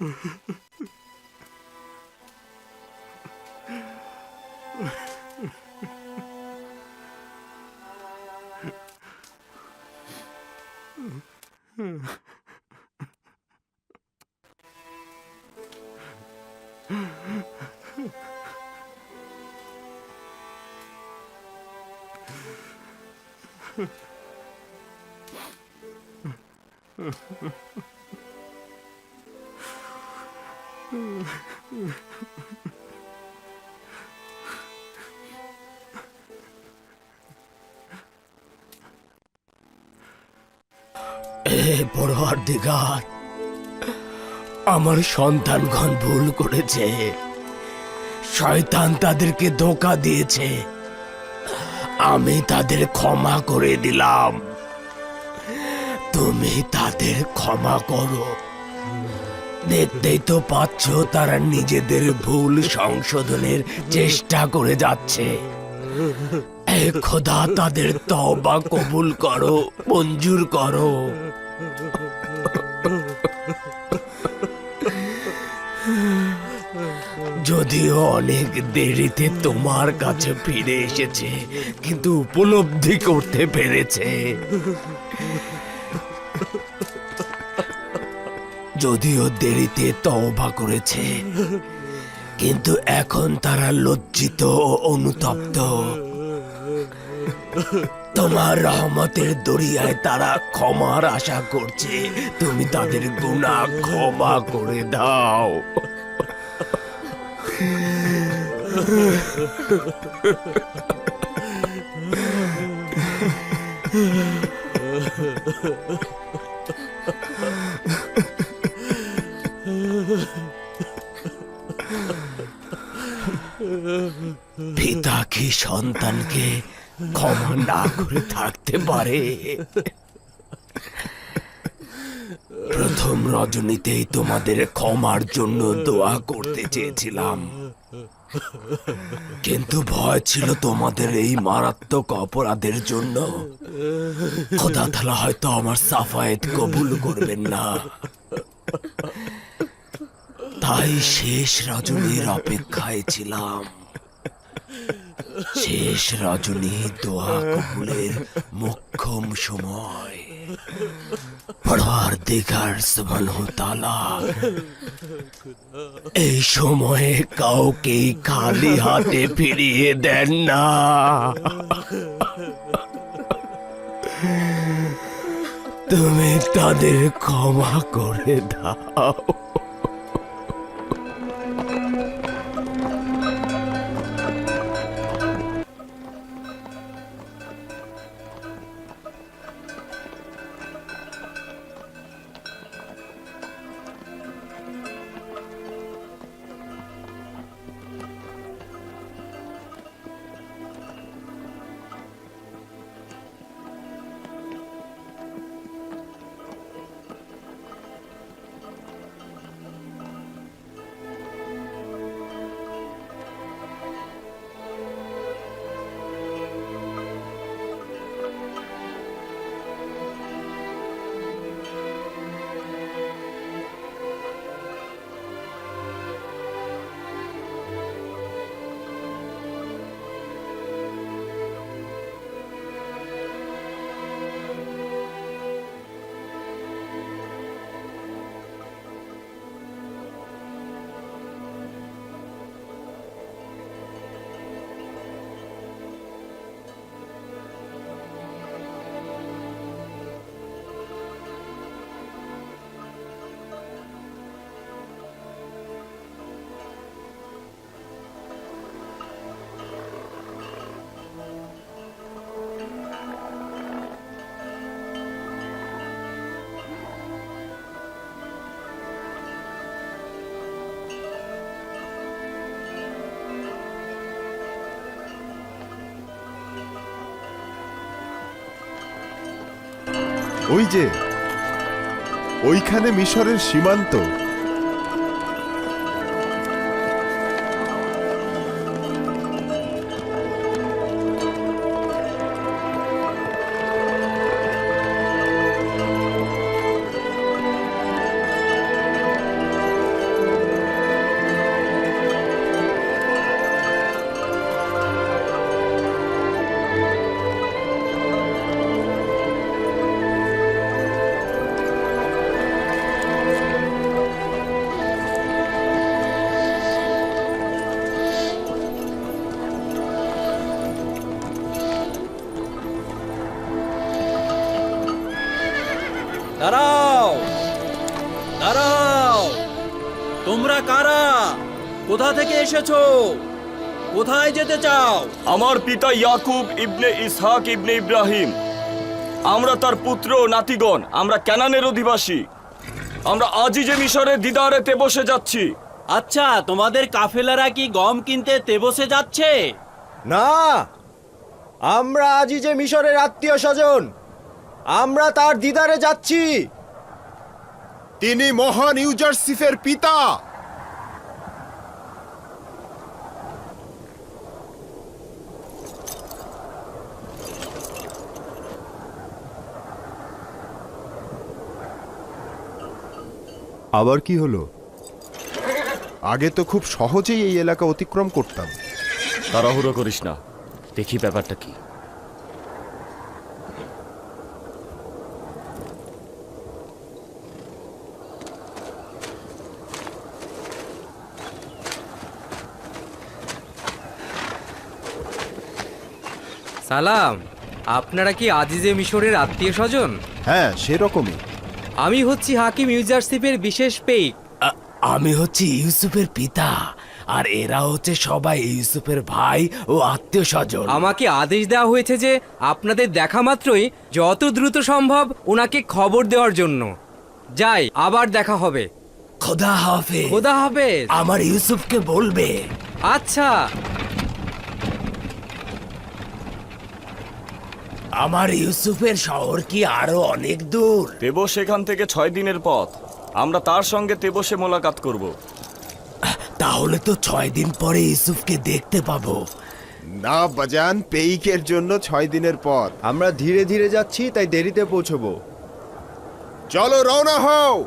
Mm-hmm. পড়োয়ার আমার সন্তানগণ ভুল করেছে। শয়তান তাদেরকে ধোকা দিয়েছে। আমি তাদের ক্ষমা করে দিলাম। তুমি তাদের ক্ষমা করো। দেখতেই তো পাচ্ছ তারা নিজেদের ভুল সংশোধনের চেষ্টা করে যাচ্ছে। খোদা, তাদের তওবা কবুল করো, মঞ্জুর করো। যদিও অনেক দেরিতে তোমার কাছে ফিরে এসেছে, কিন্তু উপলব্ধি করতে পেরেছে। যদিও দেরিতে তওবা করেছে, কিন্তু এখন তারা লজ্জিত ও অনুতপ্ত। তোমার রহমতের দরিয়ায় তারা ক্ষমার আশা করছে, তুমি তাদের গুণা ক্ষমা করে দাও। পিতা কি সন্তানকে ক্ষমা না করে থাকতে পারে। প্রথম রজনীতেই তোমাদের ক্ষমার জন্য দোয়া করতে চেয়েছিলাম। কিন্তু ভয় ছিল তোমাদের এই মারাত্মক অপরাধের জন্য। তালা হয়তো আমার সাফায়েত কবুল করবেন না। তাই শেষ রজনীর অপেক্ষায় ছিলাম। শেষ রজনী দোয়া কবুলের মোক্ষম সময়। সুবহানাহু তাআলা এই সময়ে কাউকে খালি হাতে ফিরিয়ে দেন না। তুমি তাদের ক্ষমা করে দাও। ওই যে ওইখানে মিশরের সীমান্ত। তোমরা কারা? কোথা থেকে এসেছ? কোথায় যেতে চাও? আমার পিতা ইয়াকুব ইবনে ইসহাক ইবনে ইব্রাহিম। আমরা তার পুত্র ও নাতিগণ আমরা ক্যানানের অধিবাসী। আমরা আজই যে মিশরের দিদারেতে বসে যাচ্ছি। আচ্ছা তোমাদের কাফেলারা কি গম কিনতে তেবসে যাচ্ছে? না আমরা আজই যে মিশরের আত্মীয় স্বজন আমরা তার দিদারে যাচ্ছি। তিনি মহান ইউজারসিফের পিতা। আবার কি হলো? আগে তো খুব সহজেই এই এলাকা অতিক্রম করতাম। তাড়াহুড়ো করিস না। দেখি ব্যাপারটা কি। সালাম আপনারা কি আজিজে মিশরের আত্মীয় স্বজন? হ্যাঁ সেরকমই। আমি হচ্ছি হাকিম ইউজারশিপের বিশেষ পেইক আমি হচ্ছি ইউসুফের পিতা আর এরা হচ্ছে সবাই ইউসুফের ভাই ও আত্মীয় স্বজন। আমাকে আদেশ দেওয়া হয়েছে যে আপনাদের দেখা মাত্রই যত দ্রুত সম্ভব ওনাকে খবর দেওয়ার জন্য। যাই আবার দেখা হবে। খোদা হাফে খোদা হবে আমার ইউসুফকে বলবে। আচ্ছা। আমার ইউসুফের শহর কি আরও অনেক দূর? তেবো সেখান থেকে ছয় দিনের পথ। আমরা তার সঙ্গে তেবসে মোলাকাত করব। তাহলে তো ছয় দিন পরে ইউসুফকে দেখতে পাবো। না বাজান পেইকের জন্য ছয় দিনের পথ। আমরা ধীরে ধীরে যাচ্ছি তাই দেরিতে পৌঁছবো। চলো রওনা হও!